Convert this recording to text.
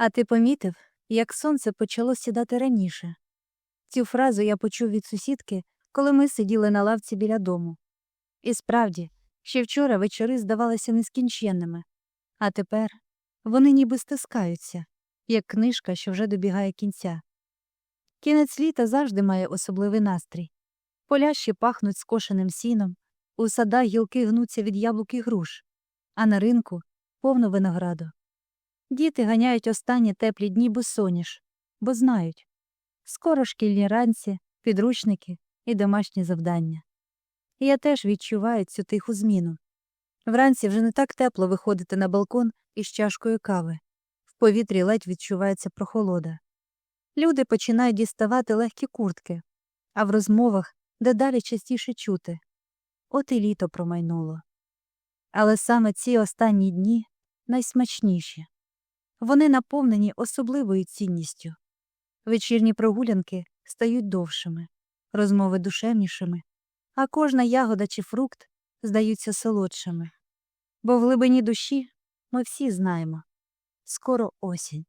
А ти помітив, як сонце почало сідати раніше? Цю фразу я почув від сусідки, коли ми сиділи на лавці біля дому. І справді, ще вчора вечори здавалися нескінченними, а тепер вони ніби стискаються, як книжка, що вже добігає кінця. Кінець літа завжди має особливий настрій. Поля ще пахнуть скошеним сіном, у садах гілки гнуться від яблук і груш, а на ринку повно винограду. Діти ганяють останні теплі дні босоніж, бо знають скоро шкільні ранці, підручники і домашні завдання. Я теж відчуваю цю тиху зміну. Вранці вже не так тепло виходити на балкон із чашкою кави. В повітрі ледь відчувається прохолода. Люди починають діставати легкі куртки, а в розмовах дедалі частіше чути от і літо промайнуло. Але саме ці останні дні найсмачніші. Вони наповнені особливою цінністю. Вечірні прогулянки стають довшими, розмови душевнішими, а кожна ягода чи фрукт здаються солодшими. Бо в глибині душі ми всі знаємо скоро осінь.